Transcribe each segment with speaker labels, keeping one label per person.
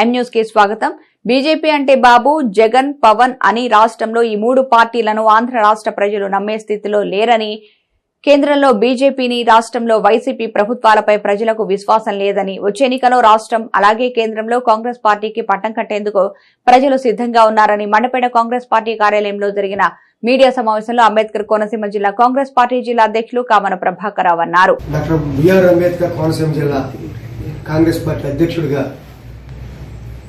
Speaker 1: ఎం న్యూస్కి స్వాగతం. బీజేపీ అంటే బాబు జగన్ పవన్ అని రాష్ట్రంలో ఈ మూడు పార్టీలను ఆంధ్ర రాష్ట్ర ప్రజలు నమ్మే స్థితిలో లేరని కేంద్రంలో బీజేపీని రాష్ట్రంలో వైసీపీ ప్రభుత్వాలపై ప్రజలకు విశ్వాసం లేదని వచ్చే ఎన్నికలో రాష్ట్రం అలాగే కేంద్రంలో కాంగ్రెస్ పార్టీకి పట్టం కట్టేందుకు ప్రజలు సిద్ధంగా ఉన్నారని మండపేట కాంగ్రెస్ పార్టీ కార్యాలయంలో జరిగిన మీడియా సమావేశంలో అంబేద్కర్ కోనసీమ జిల్లా కాంగ్రెస్ పార్టీ జిల్లా అధ్యక్షులు కామన ప్రభాకర్ రావు అన్నారు.
Speaker 2: డాక్టర్ బిఆర్ అంబేద్కర్ కోనసీమ జిల్లా కాంగ్రెస్ పార్టీ అధ్యక్షుడిగా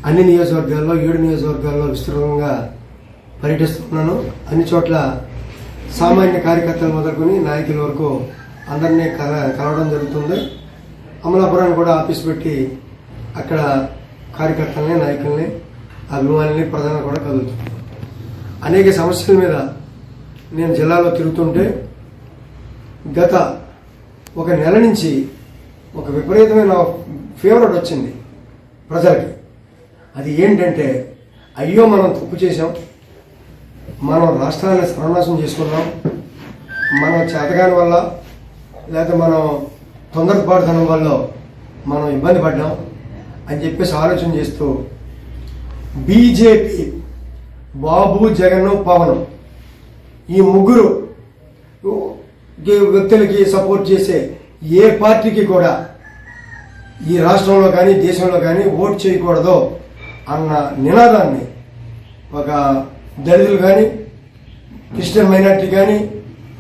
Speaker 2: అన్ని నియోజకవర్గాల్లో ఏడు నియోజకవర్గాల్లో విస్తృతంగా పర్యటిస్తున్నాను. అన్ని చోట్ల సామాన్య కార్యకర్తలు మొదలుకొని నాయకుల వరకు అందరినీ కల కలవడం జరుగుతుంది. అమలాపురాన్ని కూడా ఆఫీస్ పెట్టి అక్కడ కార్యకర్తల్ని నాయకుల్ని అభిమానుల్ని ప్రధాన కూడా కదులుతుంది. అనేక సమస్యల మీద నేను జిల్లాలో తిరుగుతుంటే గత ఒక నెల నుంచి ఒక విపరీతమైన ఫేవరెట్ వచ్చింది ప్రజలకి. అది ఏంటంటే అయ్యో మనం తప్పు చేసాం మనం రాష్ట్రాన్ని సర్వనాశం చేసుకున్నాం మనం చేతగాని వల్ల లేకపోతే మనం తొందరపాటుతనం వల్ల మనం ఇబ్బంది పడ్డాం అని చెప్పేసి ఆలోచన చేస్తూ బీజేపీ బాబు జగన్ పవన్ ఈ ముగ్గురు వ్యక్తులకి సపోర్ట్ చేసే ఏ పార్టీకి కూడా ఈ రాష్ట్రంలో కానీ దేశంలో కానీ ఓటు చేయకూడదు. అన్న నినాదాన్ని ఒక దళితులు కానీ క్రిస్టియన్ మైనార్టీ కానీ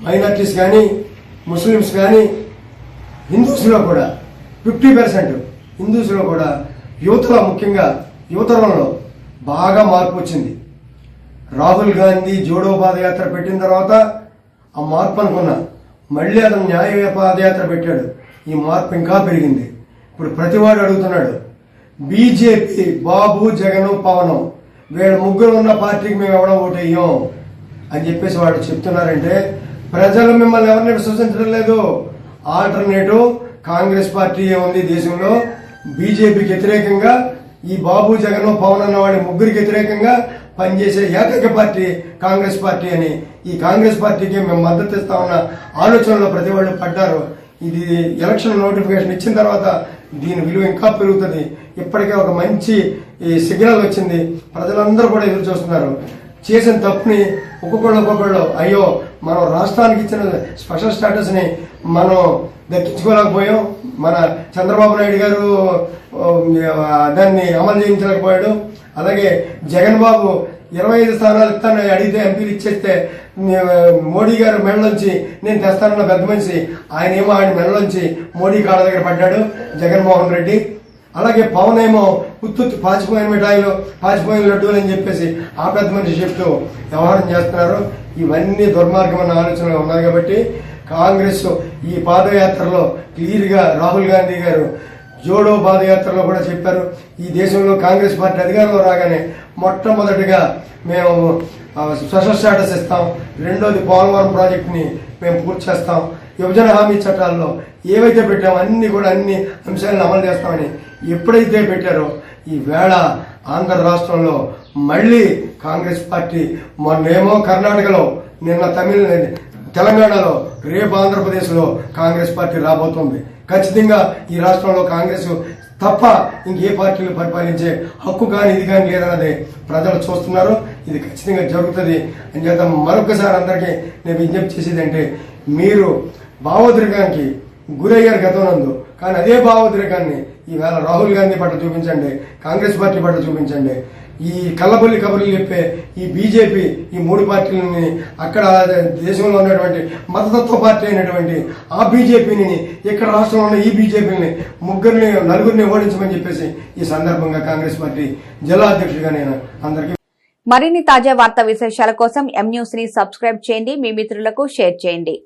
Speaker 2: మైనార్టీస్ కానీ ముస్లిమ్స్ కానీ హిందూస్లో కూడా ఫిఫ్టీ పర్సెంట్ హిందూస్లో కూడా యువతలో ముఖ్యంగా యువతరంలో బాగా మార్పు వచ్చింది. రాహుల్ గాంధీ జోడో పాదయాత్ర పెట్టిన తర్వాత ఆ మార్పు అనుకున్నా మళ్ళీ అతను న్యాయ పాదయాత్ర పెట్టాడు. ఈ మార్పు ఇంకా పెరిగింది. ఇప్పుడు ప్రతివాడు అడుగుతున్నాడు బీజేపీ బాబు జగన్ పవన్. వీళ్ళ ముగ్గురు ఉన్న పార్టీకి మేము ఎవడం ఓటేయం అని చెప్పేసి వాడు చెప్తున్నారంటే ప్రజలు మిమ్మల్ని ఎవరిని విశ్వసించడం లేదు. ఆల్టర్నేటివ్ కాంగ్రెస్ పార్టీ ఉంది దేశంలో బీజేపీకి వ్యతిరేకంగా ఈ బాబు జగన్ పవన్ అన్న వాడి ముగ్గురికి వ్యతిరేకంగా పనిచేసే ఏకైక పార్టీ కాంగ్రెస్ పార్టీ అని ఈ కాంగ్రెస్ పార్టీకి మేము మద్దతు ఇస్తామన్న ఆలోచనలో ప్రతి వాళ్ళు పడ్డారు. ఇది ఎలక్షన్ నోటిఫికేషన్ ఇచ్చిన తర్వాత దీని విలువ ఇంకా పెరుగుతుంది. ఇప్పటికే ఒక మంచి ఈ సిగ్నల్ వచ్చింది. ప్రజలందరూ కూడా ఎదురు చూస్తున్నారు. చేసిన తప్పుని ఒక్కొక్కళ్ళు ఒక్కొక్కళ్ళు అయ్యో మనం రాష్ట్రానికి ఇచ్చిన స్పెషల్ స్టేటస్ని మనం దక్కించుకోలేకపోయాం. మన చంద్రబాబు నాయుడు గారు దాన్ని అమలు చేయించలేకపోయాడు. అలాగే జగన్ బాబు ఇరవై ఐదు స్థానాలు ఇస్తానని అడిగితే ఎంపీలు ఇచ్చేస్తే మోడీ గారు మెడలోంచి నేను తెస్తానన్న పెద్ద మనిషి ఆయన ఏమో ఆయన మెడలోంచి మోడీ కాళ్ళ దగ్గర పడ్డాడు. జగన్మోహన్ రెడ్డి అలాగే పవన్ ఏమో ఉత్తుత్తి పాచిపోయిన మిఠాయిలు పాచిపోయిన లడ్డూలు అని చెప్పేసి ఆ పెద్ద మనిషి చెప్తూ వ్యవహారం చేస్తున్నారు. ఇవన్నీ దుర్మార్గమైన ఆలోచనలు ఉన్నాయి కాబట్టి కాంగ్రెస్ ఈ పాదయాత్రలో క్లియర్గా రాహుల్ గాంధీ గారు జోడో పాదయాత్రలో కూడా చెప్పారు. ఈ దేశంలో కాంగ్రెస్ పార్టీ అధికారంలో రాగానే మొట్టమొదటిగా మేము స్పెషల్ స్టేటస్ ఇస్తాం. రెండోది పోలవరం ప్రాజెక్టుని మేము పూర్తి చేస్తాం. విభజన హామీ చట్టాల్లో ఏవైతే పెట్టామో అన్ని కూడా అన్ని అంశాలను అమలు చేస్తామని ఎప్పుడైతే పెట్టారో ఈ వేళ ఆంధ్ర రాష్ట్రంలో మళ్ళీ కాంగ్రెస్ పార్టీ మొన్నేమో కర్ణాటకలో నిన్న తమిళ తెలంగాణలో రేపు ఆంధ్రప్రదేశ్లో కాంగ్రెస్ పార్టీ రాబోతుంది. ఖచ్చితంగా ఈ రాష్ట్రంలో కాంగ్రెస్ తప్ప ఇంకే పార్టీలు పరిపాలించే హక్కు కానీ ఇది కానీ లేదన్నది ప్రజలు చూస్తున్నారు. ఇది ఖచ్చితంగా జరుగుతుంది. అని చేత మరొకసారి అందరికీ నేను విజ్ఞప్తి చేసేది అంటే మీరు భావోద్రేకానికి గురయ్యారు గతంలో కానీ అదే భావోద్రేకాన్ని ఈవేళ రాహుల్ గాంధీ పట్ల చూపించండి కాంగ్రెస్ పార్టీ పట్ల చూపించండి. ఈ కళ్ళబొల్లి కబుర్లు చెప్పే ఈ బీజేపీ ఈ మూడు పార్టీలని అక్కడ దేశంలో ఉన్నటువంటి మతతత్వ పార్టీ అయినటువంటి ఆ బీజేపీని ఇక్కడ రాష్ట్రంలో ఉన్న ఈ బీజేపీని ముగ్గురిని నలుగురిని ఓడించమని చెప్పేసి ఈ సందర్భంగా కాంగ్రెస్ పార్టీ జిల్లా అధ్యక్షుడిగా నేను అందరికీ
Speaker 1: మరిన్ని తాజా వార్తా విశేషాల కోసం ఎం న్యూస్ని సబ్స్క్రైబ్ చేయండి. మీ మిత్రులకు షేర్ చేయండి.